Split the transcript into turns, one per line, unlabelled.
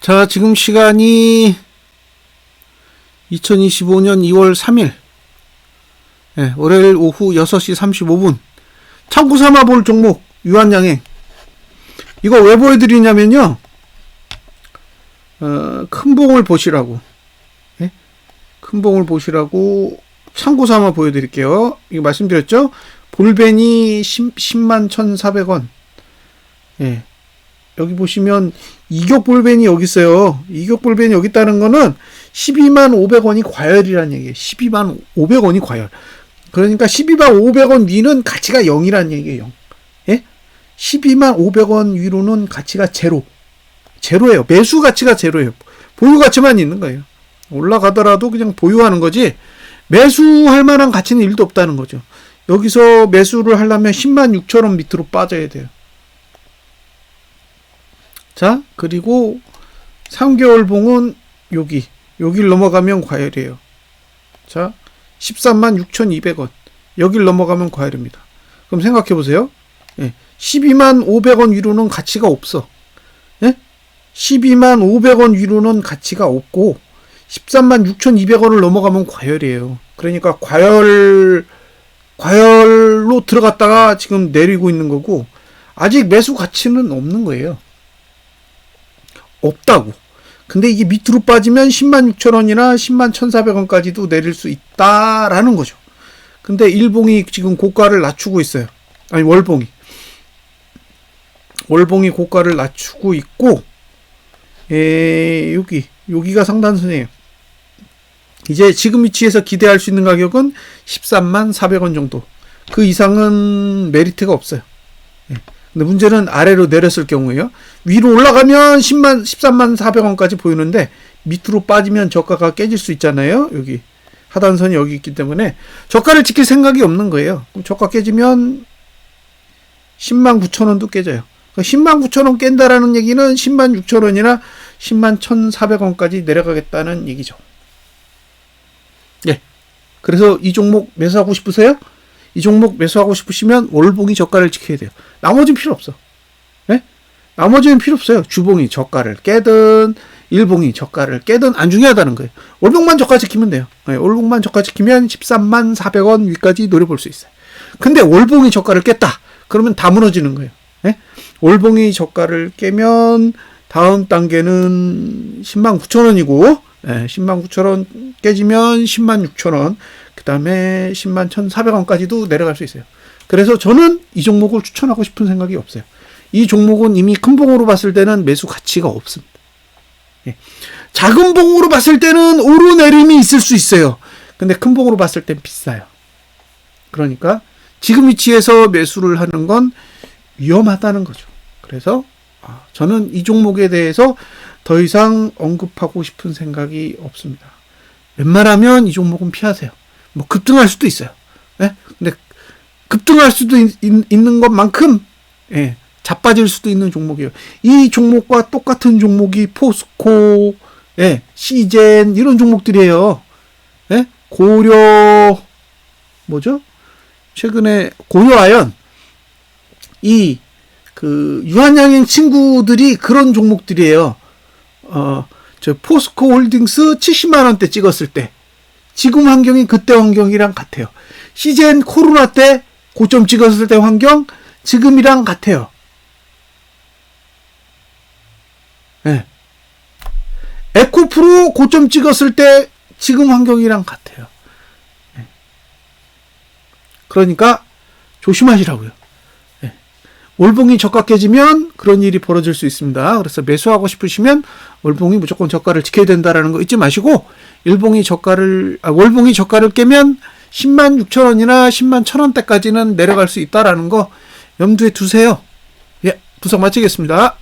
자, 지금 시간이 2025년 2월 3일. 예, 월요일 오후 6시 35분. 참고 삼아 볼 종목, 유한양행. 이거 왜 보여드리냐면요. 어, 큰 봉을 보시라고. 예? 큰 봉을 보시라고 참고 삼아 보여드릴게요. 이거 말씀드렸죠? 볼벤이 10, 10만 1,400원. 예. 여기 보시면 이격 볼벤이 여기 있어요. 이격 볼벤이 여기 있다는 거는 12만 500원이 과열이라는 얘기예요. 12만 500원이 과열. 그러니까 12만 500원 위는 가치가 0이라는 얘기예요. 0. 예? 12만 500원 위로는 가치가 제로. 제로예요. 매수 가치가 제로예요. 보유 가치만 있는 거예요. 올라가더라도 그냥 보유하는 거지 매수할 만한 가치는 일도 없다는 거죠. 여기서 매수를 하려면 10만 6천 원 밑으로 빠져야 돼요. 자, 그리고 3개월 봉은 여기, 여길 넘어가면 과열이에요. 자, 13만 6,200원. 여길 넘어가면 과열입니다. 그럼 생각해 보세요. 예, 12만 500원 위로는 가치가 없어. 예? 12만 500원 위로는 가치가 없고 13만 6,200원을 넘어가면 과열이에요. 그러니까 과열 과열로 들어갔다가 지금 내리고 있는 거고 아직 매수 가치는 없는 거예요. 없다고. 근데 이게 밑으로 빠지면 10만 6천 원이나 10만 1,400원까지도 내릴 수 있다라는 거죠. 근데 일봉이 지금 고가를 낮추고 있어요. 아니 월봉이. 월봉이 고가를 낮추고 있고 에, 여기 여기가 상단선이에요. 이제 지금 위치에서 기대할 수 있는 가격은 13만 400원 정도. 그 이상은 메리트가 없어요. 예. 근데 문제는 아래로 내렸을 경우에요. 위로 올라가면 10만, 13만 400원까지 보이는데 밑으로 빠지면 저가가 깨질 수 있잖아요. 여기 하단선이 여기 있기 때문에 저가를 지킬 생각이 없는 거예요. 그럼 저가 깨지면 10만 9천 원도 깨져요. 10만 9천 원 깬다라는 얘기는 10만 6천 원이나 10만 1,400원까지 내려가겠다는 얘기죠. 예. 그래서 이 종목 매수하고 싶으세요? 이 종목 매수하고 싶으시면 월봉이 저가를 지켜야 돼요. 나머지는 필요 없어. 네? 나머지는 필요 없어요. 주봉이 저가를 깨든 일봉이 저가를 깨든 안 중요하다는 거예요. 월봉만 저가 지키면 돼요. 네, 월봉만 저가 지키면 13만 400원 위까지 노려볼 수 있어요. 근데 월봉이 저가를 깼다. 그러면 다 무너지는 거예요. 네? 월봉이 저가를 깨면 다음 단계는 10만 9천 원이고 네, 10만 9천 원 깨지면 10만 6천 원, 그 다음에 10만 1,400원까지도 내려갈 수 있어요. 그래서 저는 이 종목을 추천하고 싶은 생각이 없어요. 이 종목은 이미 큰 봉으로 봤을 때는 매수 가치가 없습니다. 예. 작은 봉으로 봤을 때는 오르내림이 있을 수 있어요. 근데 큰 봉으로 봤을 땐 비싸요. 그러니까 지금 위치에서 매수를 하는 건 위험하다는 거죠. 그래서 아, 저는 이 종목에 대해서 더 이상 언급하고 싶은 생각이 없습니다. 웬만하면 이 종목은 피하세요. 뭐 급등할 수도 있어요. 예? 근데 급등할 수도 있, 는 것만큼 예, 자빠질 수도 있는 종목이에요. 이 종목과 똑같은 종목이 포스코, 예, 시젠 이런 종목들이에요. 예? 고려 뭐죠? 최근에 고려아연 이 그 유한양행 친구들이 그런 종목들이에요. 어, 저 포스코 홀딩스 70만 원대 찍었을 때 지금 환경이 그때 환경이랑 같아요. 시젠 코로나 때 고점 찍었을 때 환경 지금이랑 같아요. 예. 에코프로 고점 찍었을 때 지금 환경이랑 같아요. 예. 그러니까 조심하시라고요. 예. 월봉이 깨지면 그런 일이 벌어질 수 있습니다. 그래서 매수하고 싶으시면 월봉이 무조건 저가를 지켜야 된다라는 거 잊지 마시고 일봉이 저가를 아, 월봉이 저가를 깨면 10만 6천 원이나 10만 1천 원대까지는 내려갈 수 있다라는 거 염두에 두세요. 예, 분석 마치겠습니다.